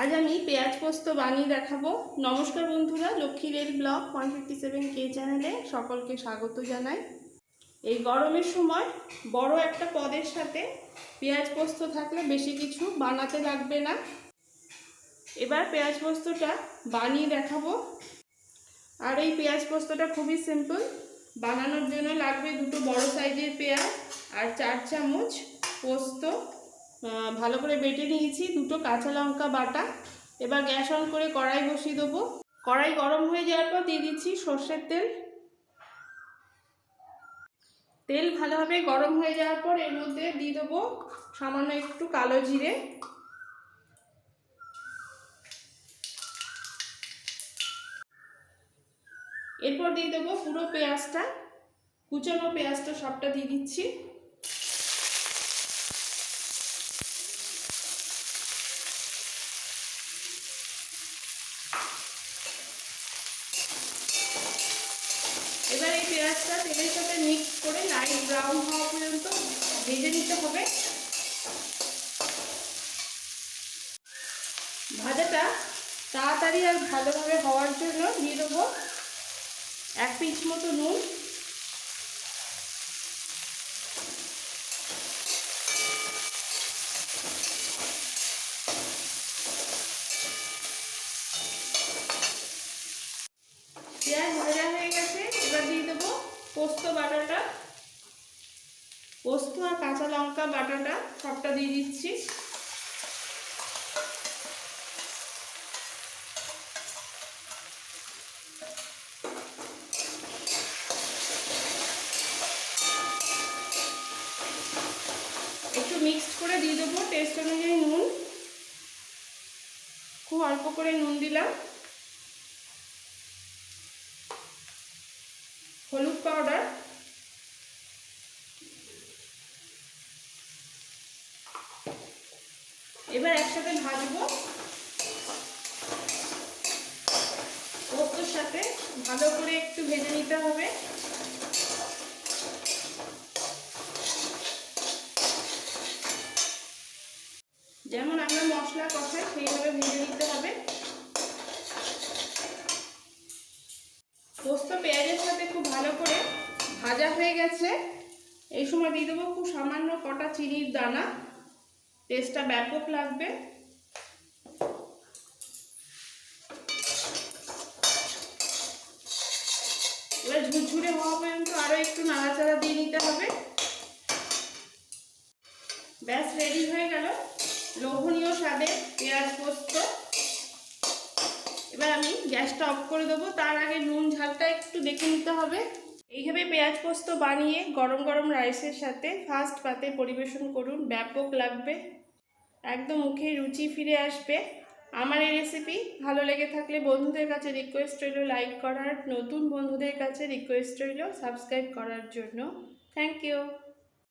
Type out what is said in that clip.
আজ আমি পেঁয়াজ পোস্ত বানিয়ে দেখাবো। নমস্কার বন্ধুরা, Lakshmi rail blog one fifty seven কে চ্যানেলে সকলকে স্বাগত জানাই। এই গরমের সময় বড় একটা পদের সাথে পেঁয়াজ পোস্ত থাকলে বেশি কিছু বানাতে লাগবে না। এবার পেঁয়াজ পোস্তটা বানিয়ে দেখাবো। আর এই পেঁয়াজ পোস্তটা খুবই সিম্পল বানানোর জন্য লাগবে দুটো বড় সাইজের পেঁয়াজ আর চার চামচ পোস্ত। ভালো করে বেটে নিয়েছি, দুটো কাঁচা লঙ্কা বাটা। এবার গ্যাস অন করে কড়াই বসিয়ে দেবো। কড়াই গরম হয়ে যাওয়ার পর দিয়ে দিচ্ছি সর্ষের তেল। তেল ভালোভাবে গরম হয়ে যাওয়ার পর এর মধ্যে দিয়ে দেবো সামান্য একটু কালো জিরে। এরপর দিয়ে দেবো পুরো পেঁয়াজটা। কুচানো পেঁয়াজটা সবটা দিয়ে দিচ্ছি। এবার এই পেঁয়াজটা তেলের সাথে মিক্স করে লাইট ব্রাউন হওয়া পর্যন্ত ভেজে নিতে হবে। ভাজাটা তাড়াতাড়ি আর ভালোভাবে হওয়ার জন্য দিয়ে দেবো এক পিচ মতো নুন পেঁয়াজ ভাজা হয়ে গেছে এবার দিয়ে দেবো পোস্ত বাটাটা, পোস্ত আর কাঁচা লঙ্কা বাটাটা সবটা দিয়ে দিচ্ছি। একটু মিক্সড করে দিয়ে দেবো টেস্ট অনুযায়ী নুন। খুব অল্প করে নুন দিলাম। হলুদ পাউডার এবার একসাথে ভাজবো। পোস্তর সাথে ভালো করে একটু ভেজে নিতে হবে। যেমন আমরা মশলা কষাই সেইভাবে ভেজে নিতে হবে। পোস্ত পেঁয়াজের ভালো করে ভাজা হয়ে গেছে। এই সময় দিয়ে দেবো খুব সামান্য কটা চিনির দানা। টেস্টটা ব্যাপক লাগবে। এবার ঝুরঝুরে হওয়া পর্যন্ত আরও একটু নাড়াচাড়া দিয়ে নিতে হবে। ব্যাস রেডি হয়ে গেল। লোভনীয় স্বাদে পেঁয়াজ পোস্ত এবার আমি গ্যাসটা অফ করে দেবো। তার আগে নুন, ঝালটা একটু দেখে নিতে হবে। এইভাবে পেঁয়াজ পোস্ত বানিয়ে গরম গরম রাইসের সাথে ফার্স্ট পাতে পরিবেশন করুন। ব্যাপক লাগবে। একদম মুখে রুচি ফিরে আসবে। আমার এই রেসিপি ভালো লেগে থাকলে বন্ধুদের কাছে রিকোয়েস্ট রইল লাইক করার। নতুন বন্ধুদের কাছে রিকোয়েস্ট রইল সাবস্ক্রাইব করার জন্য। Thank you